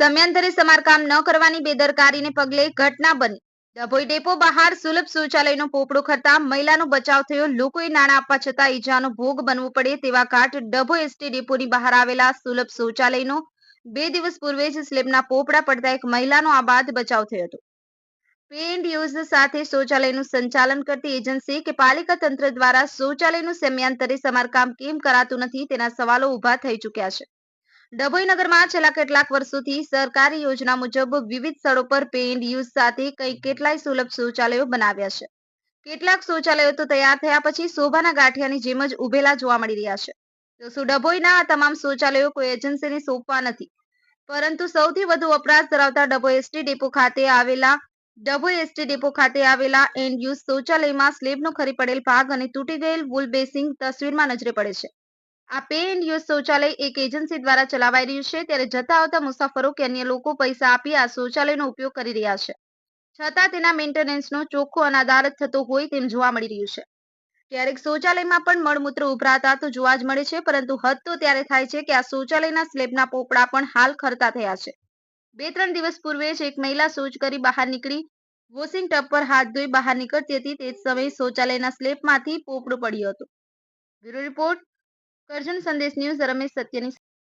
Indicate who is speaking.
Speaker 1: સમયાંતરે સમારકામ ન કરવાની બેદરકારીને પગલે ઘટના બની. ડભોઈ ડેપો બહાર સુલભ શૌચાલયનો પોપડો ખરતા મહિલાનો બચાવ થયો. લોકોએ નાણાં આપવા છતાં ઈજાનો ભોગ બનવું પડે તેવા ઘાટ ડભોઈ એસટી ડેપોની બહાર આવેલા સુલભ શૌચાલયનો બે દિવસ પૂર્વે જ સ્લેબના પોપડા પડતા એક મહિલાનો આબાદ બચાવ થયો હતો. પેઇન્ડ યુઝ સાથે શૌચાલયનું સંચાલન કરતી એજન્સી કે પાલિકા તંત્ર દ્વારા શૌચાલયનું સમયાંતરે સમારકામ કેમ કરાતું નથી તેના સવાલો ઊભા થઈ ચૂક્યા છે. ડભોઈ નગરમાં છેલ્લા કેટલાક વર્ષોથી સરકારી યોજના મુજબ વિવિધ સ્થળો પર પે યુઝ સાથે કઈ કેટલાય સુલભ શૌચાલયો બનાવ્યા છે. કેટલાક શૌચાલયો તો તૈયાર થયા પછી શોભાના ગાંઠિયાની જેમ જ ઉભેલા જોવા મળી રહ્યા છે. તો શું ડભોઈના આ તમામ શૌચાલયો કોઈ એજન્સીને સોંપવા નથી? પરંતુ સૌથી વધુ વપરાશ ધરાવતા ડભોઈ એસટી ડેપો ખાતે આવેલા, ડભોઈ એસટી ડેપો ખાતે આવેલા એન્ડ યુઝ શૌચાલયમાં સ્લેબનો ખરી પડેલ ભાગ અને તૂટી ગયેલ વૂલ બેસિંગ તસવીરમાં નજરે પડે છે. આ પે એન્ડ યુઝ શૌચાલય એક એજન્સી દ્વારા ચલાવાઈ રહ્યું છે. ત્યારે જતા આવતા મુસાફરો કે અન્ય લોકો પૈસા આપી આ શૌચાલયનો ઉપયોગ કરી રહ્યા છે. છતાં તેના મેન્ટેનન્સનો ચોખ્ખો અનાદાર થતો હોય તેમ જોવા મળી રહ્યું છે. ક્યારેક શૌચાલયમાં પણ મળમૂત્ર ઉભરાતા તો જોવા જ મળે છે, પરંતુ હદ તો ત્યારે થાય છે કે આ શૌચાલયના સ્લેબના પોપડા પણ હાલ ખરતા થયા છે. બે ત્રણ દિવસ પૂર્વે જ એક મહિલા શૌચ કરી બહાર નીકળી, વોશિંગ ટબ પર હાથ ધોઈ બહાર નીકળતી હતી. તે સમયે શૌચાલયના સ્લેબમાંથી પોપડું પડ્યું હતું. બ્યુરો રિપોર્ટ કરજણ સંદેશ ન્યૂઝ રમેશ સત્યની